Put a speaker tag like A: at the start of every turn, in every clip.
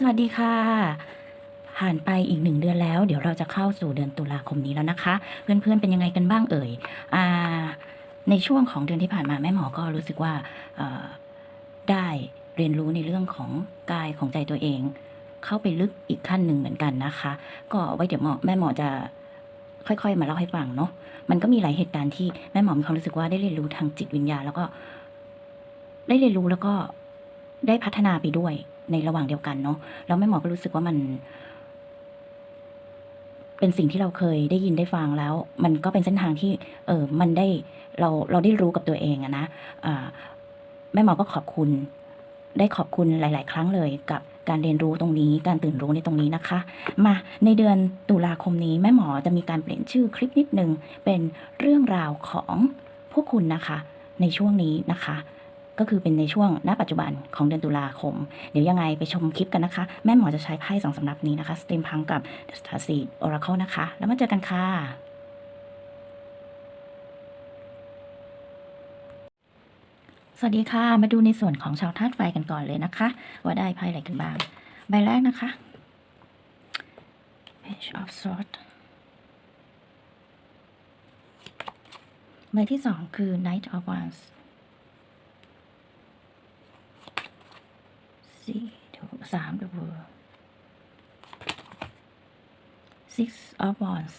A: สวัสดีค่ะ ผ่านไปอีกหนึ่งเดือนแล้ว เดี๋ยวเราจะเข้าสู่เดือนตุลาคมนี้แล้วนะคะ เพื่อนๆเป็นยังไงกันบ้างเอ่ยอในช่วงของเดือนที่ผ่านมาแม่หมอก็รู้สึกว่าได้เรียนรู้ในเรื่องของกายของใจตัวเอง เข้าไปลึกอีกขั้นหนึ่งเหมือนกันนะคะ ก็ไว้เดี๋ยวหมอแม่หมอจะค่อยๆ มาเล่าให้ฟังเนาะมันก็มีหลายเหตุการณ์ที่แม่หมอมีความรู้สึกว่าได้เรียนรู้ทางจิตวิญญาแล้วก็ ได้เรียนรู้แล้วก็ได้พัฒนาไปด้วย ในระหว่างเดียวกันเนาะแล้วแม่หมอก็รู้สึกว่ามัน เป็นสิ่งที่เราเคยได้ยินได้ฟังแล้ว มันก็เป็นเส้นทางที่ เออมันได้เราเราได้รู้กับตัวเองอะนะแม่หมอก็ขอบคุณ ได้ขอบคุณหลาย ๆ ครั้งเลยกับการเรียนรู้ตรงนี้การตื่นรู้ในตรงนี้นะคะ มาในเดือนตุลาคมนี้แม่หมอจะมีการเปลี่ยนชื่อคลิปนิดนึงเป็นเรื่องราวของพวกคุณนะคะ ในช่วงนี้นะคะ ก็คือเป็นในช่วงณปัจจุบันของเดือนตุลาคม เดี๋ยวยังไงไปชมคลิปกันนะคะ แม่หมอจะใช้ไพ่สองสำรับนี้นะคะสตรีมพังกับ The Star Seed Oracle นะคะ แล้วมาเจอกันค่ะสวัสดีค่ะ มาดูในส่วนของชาวธาตุไฟกันก่อนเลยนะคะ ว่าได้ไพ่อะไรกันบ้าง ใบแรกนะคะ Page of Swords ใบที่สองคือ Knight of Wands สามดู Six of Wands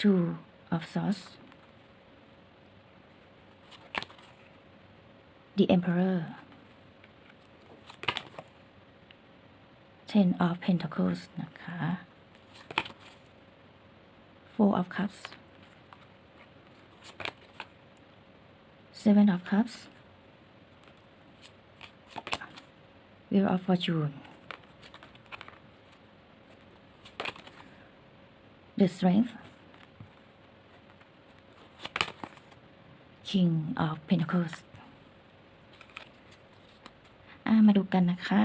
A: Two of Swords The Emperor Ten of Pentacles นะคะ Four of Cups Seven of Cups Wheel of Fortune The Strength King of Pentacles มาดูกันนะคะ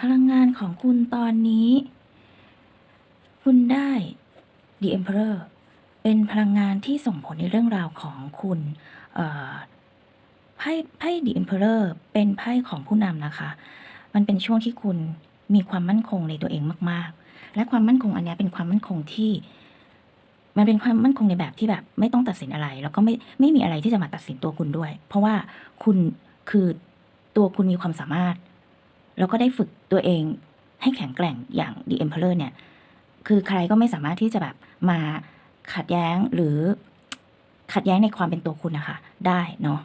A: พลังงานของคุณตอนนี้ คุณได้ The Emperor เป็นพลังงานที่ส่งผลในเรื่องราวของคุณ เอ่ไพ่ไพ่ The Emperor เป็นไพ่ของผู้นำนะคะ มันเป็นช่วงที่คุณมีความมั่นคงในตัวเองมาก ๆ และความมั่นคงอันนี้เป็นความมั่นคงที่ มันเป็นความมั่นคงในแบบที่แบบ ไม่ต้องตัดสินอะไร แล้วก็ไม่ไม่มีอะไรที่จะมาตัดสินตัวคุณด้วย เพราะว่าคุณคือตัวคุณมีความสามารถ แล้วก็ได้ฝึกตัวเองให้แข็งแกร่งอย่าง The Emperor เนี่ย คือใครก็ไม่สามารถที่จะแบบมาขัดแย้งหรือ ขัดแย้งในความเป็นตัวคุณนะคะ ได้เนาะ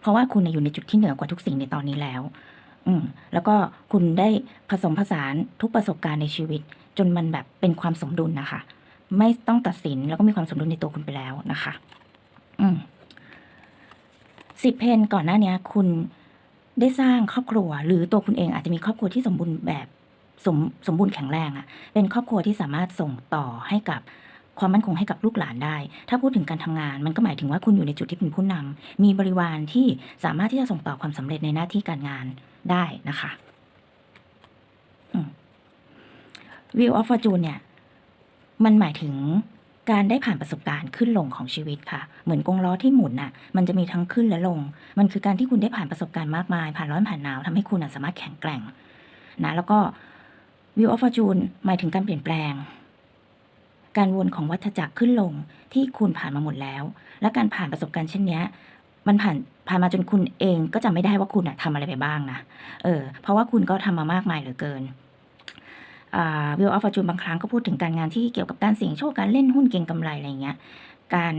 A: เพราะว่าคุณอยู่ในจุดที่เหนือกว่าทุกสิ่งในตอนนี้แล้ว อืมแล้วก็คุณได้ผสมผสานทุกประสบการณ์ในชีวิต จนมันแบบเป็นความสมดุลนะคะ ไม่ต้องตัดสินแล้วก็มีความสมดุลในตัวคุณไปแล้วนะคะ อืมสิบเพนก่อนหน้านี้คุณได้สร้างครอบครัว หรือตัวคุณเองอาจจะมีครอบครัวที่สมบูรณ์แบบสมสมบูรณ์แข็งแรงอะเป็นครอบครัวที่สามารถส่งต่อให้กับ ความมั่นคงให้กับลูกหลานได้ ถ้าพูดถึงการทำงานมันก็หมายถึงว่าคุณอยู่ในจุดที่เป็นผู้นำมีบริวารที่สามารถที่จะส่งต่อความสำเร็จในหน้าที่การงานได้นะคะวิวออฟฟอร์จูนเนี่ยมันหมายถึงการได้ผ่านประสบการณ์ขึ้นลงของชีวิตค่ะ เหมือนกงล้อที่หมุนน่ะ มันจะมีทั้งขึ้นและลง มันคือการที่คุณได้ผ่านประสบการณ์มากมาย ผ่านร้อนผ่านหนาวทำให้คุณสามารถแข็งแกร่งนะแล้วก็ View of Fortune หมายถึงการเปลี่ยนแปลง การวนของวัฏจักรขึ้นลงที่คุณผ่านมาหมดแล้ว และการผ่านประสบการณ์เช่นนี้มันผ่านผ่านมาจนคุณเองก็จำไม่ได้ว่าคุณอะทำอะไรไปบ้างนะเออเพราะว่าคุณก็ทำมามากมายเหลือเกินวิวออฟฟอร์จูนบางครั้งก็พูดถึงการงานที่เกี่ยวกับการเสี่ยงโชคการเล่นหุ้นเก็งกำไรอะไรเงี้ยการ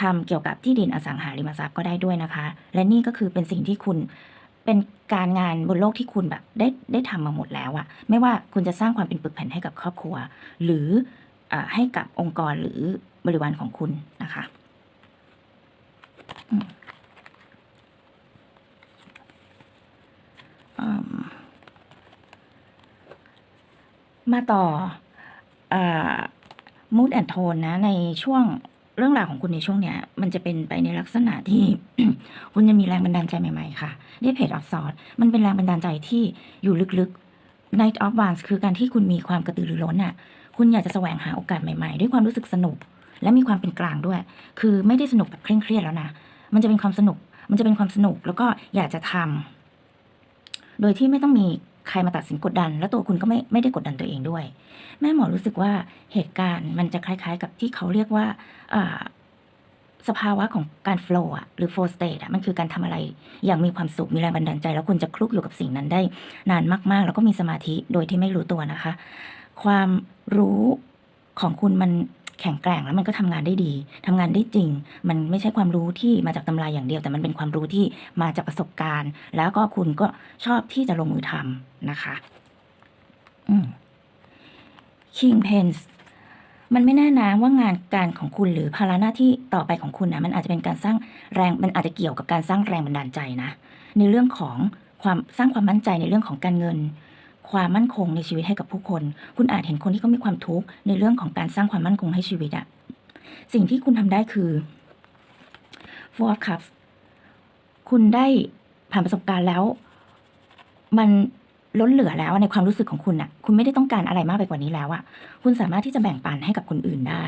A: ทำเกี่ยวกับที่ดินอสังหาริมทรัพย์ก็ได้ด้วยนะคะ และนี่ก็คือเป็นสิ่งที่คุณเป็นการงานบนโลกที่คุณแบบได้ได้ทำมาหมดแล้วอะไม่ว่าคุณจะสร้างความเป็นปึกแผ่นให้กับครอบครัว หรือ ให้กับองค์กรหรือบริวารของคุณนะคะมาต่อมูดแอนโทนนะ ในช่วงเรื่องราวของคุณในช่วงเนี้ย มันจะเป็นไปในลักษณะที่ คุณจะมีแรงบันดาลใจใหม่ๆค่ะได้เพจออฟซอร์มันเป็นแรงบันดาลใจที่อยู่ลึกๆ Night of Wands คือการที่คุณมีความกระตือรือร้นอะ คุณอยากจะแสวงหาโอกาสใหม่ๆ ด้วยความรู้สึกสนุก และมีความเป็นกลางด้วย คือไม่ได้สนุกแบบเคร่งเครียดแล้วนะ มันจะเป็นความสนุก มันจะเป็นความสนุก แล้วก็อยากจะทำโดยที่ไม่ต้องมีใครมาตัดสินกดดัน แล้วตัวคุณก็ไม่ไม่ได้กดดันตัวเองด้วย แม่หมอรู้สึกว่าเหตุการณ์มันจะคล้าย ๆ กับที่เขาเรียกว่าอ่าสภาวะของการโฟล์อะหรือ flow state อะมันคือการทำอะไรอย่างมีความสุขมีแรงบันดาลใจ แล้วคุณจะคลุกอยู่กับสิ่งนั้นได้ นานมากๆ แล้วก็มีสมาธิโดยที่ไม่รู้ตัวนะคะ ความรู้ของคุณมันแข็งแกร่งแล้วมันก็ทำงานได้ดีทำงานได้จริง มันไม่ใช่ความรู้ที่มาจากตำราอย่างเดียว แต่มันเป็นความรู้ที่มาจากประสบการณ์ แล้วก็คุณก็ชอบที่จะลงมือทำนะคะอืม King Pence มันไม่แน่นะว่างานการของคุณหรือภาระหน้าที่ต่อไปของคุณนะมันอาจจะเป็นการสร้างแรงมันอาจจะเกี่ยวกับการสร้างแรงบันดาลใจนะ ในเรื่องของความสร้างความมั่นใจในเรื่องของการเงิน ความมั่นคงในชีวิตให้กับผู้คน คุณอาจเห็นคนที่เขามีความทุกข์ในเรื่องของการสร้างความมั่นคงให้ชีวิตอะสิ่งที่คุณทำได้คือ four of cups คุณได้ผ่านประสบการณ์แล้ว มันล้นเหลือแล้วในความรู้สึกของคุณน่ะคุณไม่ได้ต้องการอะไรมากไปกว่านี้แล้วอะคุณสามารถที่จะแบ่งปันให้กับคนอื่นได้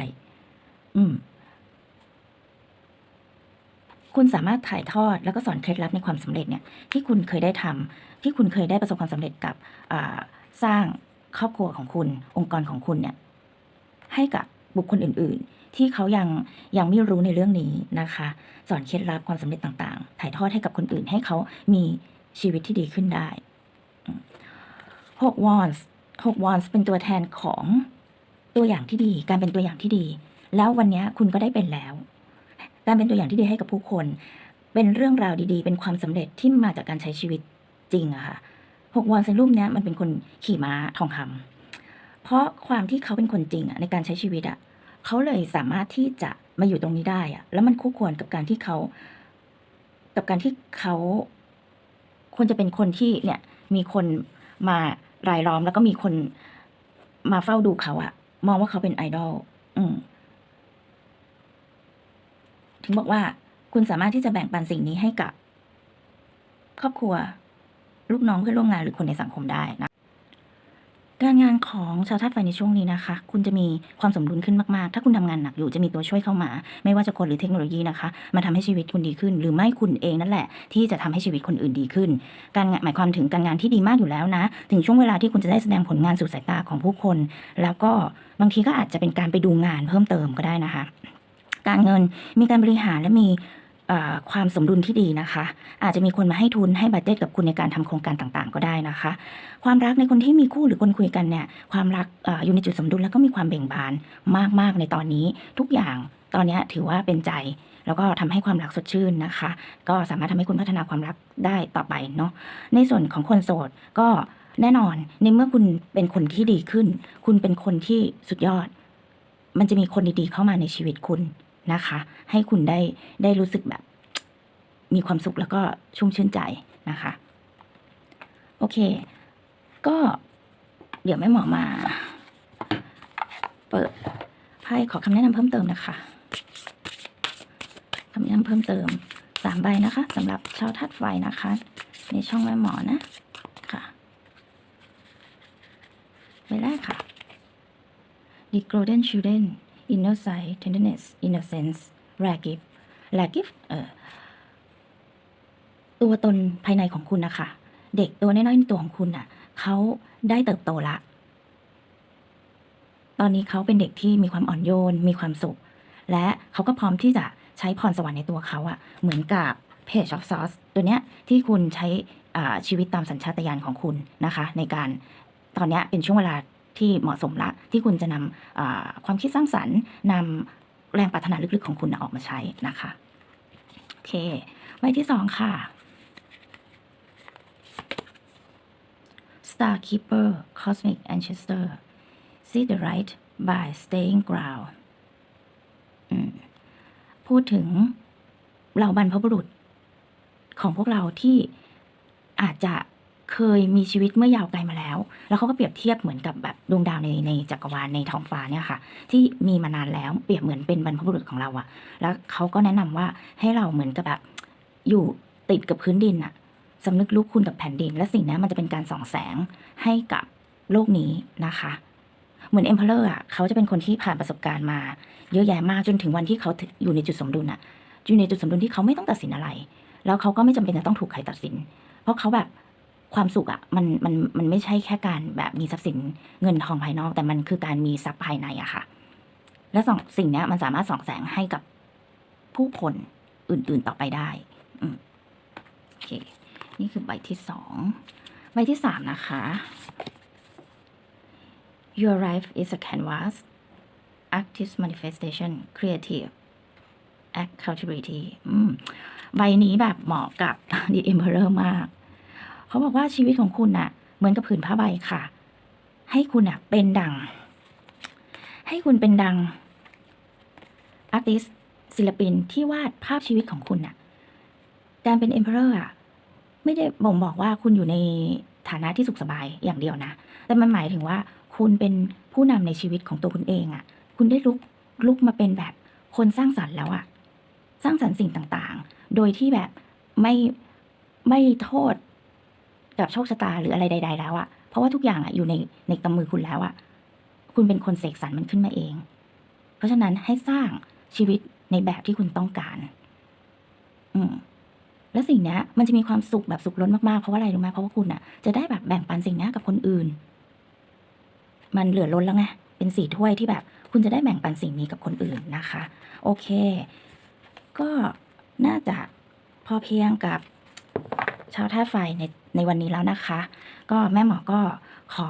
A: อืม คุณสามารถถ่ายทอดแล้วก็สอนเคล็ดลับในความสำเร็จเนี่ยที่คุณเคยได้ทำที่คุณเคยได้ประสบความสำเร็จกับสร้างครอบครัวของคุณ องค์กรของคุณเนี่ยให้กับบุคคลอื่น ๆ ที่เขายังยังไม่รู้ในเรื่องนี้นะคะ สอนเคล็ดลับความสำเร็จต่าง ๆ ถ่ายทอดให้กับคนอื่น ให้เขามีชีวิตที่ดีขึ้นได้หกวอนส์หกวอนส์เป็นตัวแทนของตัวอย่างที่ดี การเป็นตัวอย่างที่ดี แล้ววันนี้คุณก็ได้เป็นแล้ว การเป็นตัวอย่างที่ดีให้กับผู้คน เป็นเรื่องราวดีๆ เป็นความสำเร็จที่มาจากการใช้ชีวิตจริงอะค่ะหกวอนในรูปเนี้ยมันเป็นคนขี่ม้าทองคำเพราะความที่เขาเป็นคนจริงอะในการใช้ชีวิตอะเขาเลยสามารถที่จะมาอยู่ตรงนี้ได้อะแล้วมันคู่ควรกับการที่เขากับการที่เขาควรจะเป็นคนที่เนี่ยมีคนมารายล้อมแล้วก็มีคนมาเฝ้าดูเขาอะมองว่าเขาเป็นไอดอลอืม ถึงบอกว่าคุณสามารถที่จะแบ่งปันสิ่งนี้ให้กับ ครอบครัว ลูกน้องเพื่อนร่วมงานหรือคนในสังคมได้นะ การงานของชาวธาตุไฟในช่วงนี้นะคะ คุณจะมีความสมดุลขึ้นมาก ๆ ถ้าคุณทำงานหนักอยู่จะมีตัวช่วยเข้ามา ไม่ว่าจะคนหรือเทคโนโลยีนะคะ มาทำให้ชีวิตคุณดีขึ้น หรือไม่คุณเองนั่นแหละ ที่จะทำให้ชีวิตคนอื่นดีขึ้น การงานหมายความถึงการงานที่ดีมากอยู่แล้วนะ ถึงช่วงเวลาที่คุณจะได้แสดงผลงานสู่สายตาของผู้คน แล้วก็บางทีก็อาจจะเป็นการไปดูงานเพิ่มเติมก็ได้นะคะ การเงิน มีการบริหารและมีความสมดุลที่ดีนะคะ อาจจะมีคนมาให้ทุนให้บัตเจ็ตกับคุณในการทำโครงการต่างๆ ก็ได้นะคะ ความรักในคนที่มีคู่หรือคนคุยกันเนี่ยความรักออยู่ในจุดสมดุลแล้วก็มีความเบ่งบานมากๆในตอนนี้ ทุกอย่างตอนนี้ถือว่าเป็นใจแล้วก็ทำให้ความรักสดชื่นนะคะ ก็สามารถทำให้คุณพัฒนาความรักได้ต่อไปเนาะในส่วนของคนโสดก็แน่นอนในเมื่อคุณเป็นคนที่ดีขึ้น คุณเป็นคนที่สุดยอด มันจะมีคนดีๆเข้ามาในชีวิตคุณ นะคะ ให้คุณได้ได้รู้สึกแบบมีความสุขแล้วก็ชุ่มชื่นใจนะคะ โอเค ก็เดี๋ยวแม่หมอมา เปิดไพ่ขอคำแนะนำเพิ่มเติมนะคะคำแนะนำเพิ่มเติมสามใบนะคะสำหรับชาวธาตุไฟนะคะ ในช่องแม่หมอนะค่ะใบแรกค่ะ The Golden Children Inner Sight Tenderness Innocence Rare Gift Rare Gift เอ่อตัวตนภายในของคุณนะคะ เด็กตัวน้อยๆในตัวของคุณน่ะเขาได้เติบโตละ ตอนนี้เขาเป็นเด็กที่มีความอ่อนโยน มีความสุข และเขาก็พร้อมที่จะใช้พรสวรรค์ในตัวเขาอะเหมือนกับเพจ of Source ตัวเนี้ยที่คุณใช้ชีวิตตามสัญชาตญาณของคุณนะคะ ในการตอนเนี้ยเป็นช่วงเวลา ที่เหมาะสมละ ที่คุณจะนำอ่าความคิดสร้างสรรค์นำแรงปรารถนาลึกๆของคุณออกมาใช้นะคะโอเคใบที่สองค่ะ Star Keeper Cosmic Ancestor See the right by staying ground พูดถึงเราบรรพบุรุษของพวกเราที่อาจจะ เคยมีชีวิตเมื่อยาวไกลมาแล้ว แล้วเขาก็เปรียบเทียบเหมือนกับแบบดวงดาวในในจักรวาลในท้องฟ้าเนี่ยค่ะ ที่มีมานานแล้วเปรียบเหมือนเป็นบรรพบุรุษของเราอะแล้วเขาก็แนะนำว่าให้เราเหมือนกับแบบอยู่ติดกับพื้นดินอะสำนึกรู้คุณกับแผ่นดิน และสิ่งนี้มันจะเป็นการส่องแสงให้กับโลกนี้นะคะ เหมือนเอ็มเพลเลอร์อะเขาจะเป็นคนที่ผ่านประสบการณ์มา เยอะแยะมากจนถึงวันที่เขาอยู่ในจุดสมดุลอะอยู่ในจุดสมดุลที่เขาไม่ต้องตัดสินอะไร แล้วเขาก็ไม่จำเป็นจะต้องถูกใครตัดสิน เพราะเขาแบบ ความสุขอะมันมันมันไม่ใช่แค่การแบบมีทรัพย์สินเงินทองภายนอก แต่มันคือการมีทรัพย์ภายในอะค่ะ และสองสิ่งเนี้ยมันสามารถส่องแสงให้กับผู้คนอื่น ๆต่อไปได้อืมโอเค นี่คือใบที่สองใบที่สามนะคะ Your life is a canvas artist manifestation creative accountability ใบนี้แบบเหมาะกับ The Emperor มาก เขาบอกว่าชีวิตของคุณน่ะเหมือนกับผืนผ้าใบค่ะ ให้คุณน่ะเป็นดัง ให้คุณเป็นดังอาร์ติสศิลปินที่วาดภาพชีวิตของคุณน่ะการเป็น Emperor อะไม่ได้บ่งบอกว่าคุณอยู่ในฐานะที่สุขสบายอย่างเดียวนะ แต่มันหมายถึงว่าคุณเป็นผู้นำในชีวิตของตัวคุณเองอะ่ะ คุณได้ลุกลุกมาเป็นแบบคนสร้างสรรค์แล้วอะ่ะ สร้างสรรค์สิ่งต่างๆ โดยที่แบบไม่ไม่โทษ กับโชคชะตาหรืออะไรใด ๆ แล้วอะเพราะว่าทุกอย่างอะอยู่ในในกำมือคุณแล้วอะคุณเป็นคนเสกสรรมันขึ้นมาเอง เพราะฉะนั้นให้สร้างชีวิตในแบบที่คุณต้องการ อืมและสิ่งเนี้ยมันจะมีความสุขแบบสุขล้นมากๆ เพราะว่าอะไรรู้ไหมเพราะว่าคุณอะจะได้แบบแบ่งปันสิ่งเนี้ยกับคนอื่น มันเหลือล้นแล้วไง เป็นสี่ถ้วยที่แบบ คุณจะได้แบ่งปันสิ่งนี้กับคนอื่นนะคะ โอเค ก็น่าจะพอเพียงกับชาวท่าไฟใน ในวันนี้แล้วนะคะ ก็แม่หมอก็ขอ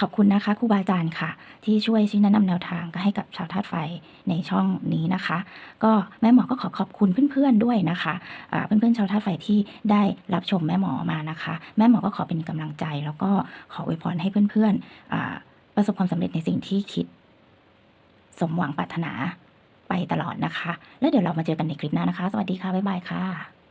A: ขอบคุณนะคะครูบาอาจารย์ค่ะ ที่ช่วยชี้แนะนำแนวทางก็ให้กับชาวธาตุไฟในช่องนี้นะคะ ก็แม่หมอก็ขอขอบคุณเพื่อนๆด้วยนะคะเพื่อนๆชาวท่าตุไฟที่ได้รับชมแม่หมอมานะคะ แม่หมอก็ขอเป็นกำลังใจ แล้วก็ขออวยพรให้เพื่อนๆประสบความสำเร็จในสิ่งที่คิด สมหวังปรารถนาไปตลอดนะคะ แล้วเดี๋ยวเรามาเจอกันในคลิปหน้านะคะ สวัสดีค่ะบ๊ายบายค่ะ